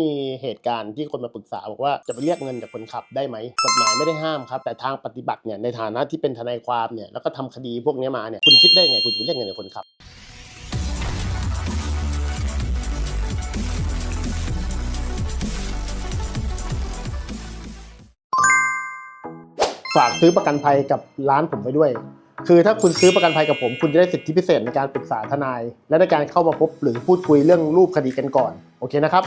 มีเหตุการณ์ที่คนมาปรึกษาบอกว่าจะไปเรียกเงินจากคนขับได้ไหมกฎหมายไม่ได้ห้ามครับ แต่ทางปฏิบัติเนี่ยในฐานะที่เป็นทนายความเนี่ยแล้วก็ทำคดีพวกนี้มาเนี่ยคุณคิดได้ไงคุณจะไปเรียกเงินจากคนขับฝากซื้อประกันภัยกับร้านผมไปด้วย คือถ้าคุณซื้อประกันภัยกับผม คุณจะได้สิทธิพิเศษในการปรึกษาทนาย และในการเข้ามาพบหรือพูดคุยเรื่องรูปคดีกันก่อน โอเคนะครับ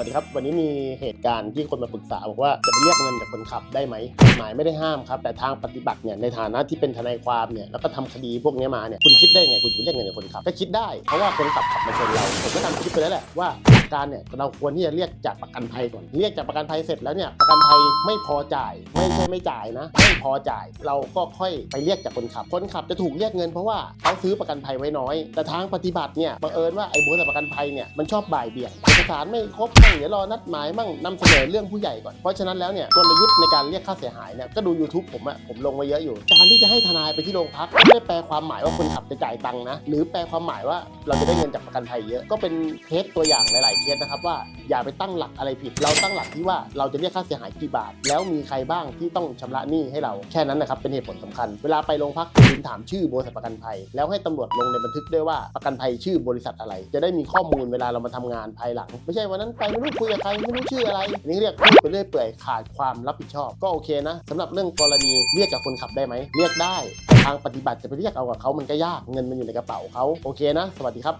วัสดีครับ วันนี้มีเหตุการณ์ที่คนมาปรึกษาบอกว่าจะไปเรียกเงินจากคนขับได้ไหมกฎหมายไม่ได้ห้ามครับ แต่ทางปฏิบัติเนี่ยในฐานะที่เป็นทนายความเนี่ยแล้วก็ทำคดีพวกนี้มาเนี่ยคุณคิดได้ไงคุณจะเรียกเงินจากคนขับก็คิดได้เพราะว่าคนขับขับมาชนเราผมก็ทำคลิปไปแล้วแหละว่า การเนี่ยเราควรที่จะเรียกจากประกันภัยก่อน เรียกจากประกันภัยเสร็จแล้วเนี่ยประกันภัยไม่พอจ่าย ไม่ใช่ไม่จ่ายนะ ไม่พอจ่าย เราก็ค่อยไปเรียกจากคนขับ คนขับจะถูกเรียกเงินเพราะว่าเขาซื้อประกันภัยไว้น้อย แต่ทางปฏิบัติเนี่ยบังเอิญว่าไอ้บริษัทประกันภัยเนี่ยมันชอบบ่ายเบี่ยงเอกสารไม่ครบบ้างเดี๋ยวรอนัดหมายบ้างนำเสนอเรื่องผู้ใหญ่ก่อนเพราะฉะนั้นแล้วเนี่ยกลยุทธ์ในการเรียกค่าเสียหายเนี่ยก็ดู YouTube ผมอะผมลงไว้เยอะอยู่ การที่จะให้ทนายไปที่โรงพักไม่ได้แปลความหมายว่าคนขับจะจ่ายตังค์นะหรือแปลความหมายว่าเราจะได้เงินจากประกันภัยเยอะก็เป็นเคสตัวอย่างหลาย ๆเคสนะครับว่าอย่าไปตั้งหลักอะไรผิด เราตั้งหลักที่ว่าเราจะเรียกค่าเสียหายกี่บาท แล้วมีใครบ้างที่ต้องชำระหนี้ให้เราแค่นั้นนะครับเป็นเหตุผลสำคัญ เวลาไปโรงพักคุณถามชื่อบริษัทประกันภัย แล้วให้ตำรวจลงในบันทึกด้วยว่าประกันภัยชื่อบริษัทอะไร จะได้มีข้อมูลเวลาเรามาทำงานภายหลัง ไม่ใช่วันนั้นไปไม่รู้คุยกับใครไม่รู้ชื่ออะไรอันนี้เรียกพูดไปเรื่อยเปื่อยขาดความรับผิดชอบ ก็โอเคนะสำหรับเรื่องกรณีเรียกกับคนขับได้ไหมเรียกได้ทางปฏิบัติจะไปเรียกเอากับเขามันก็ยากเงินมันอยู่ในกระเป๋าเขาโอเคนะ สวัสดีครับ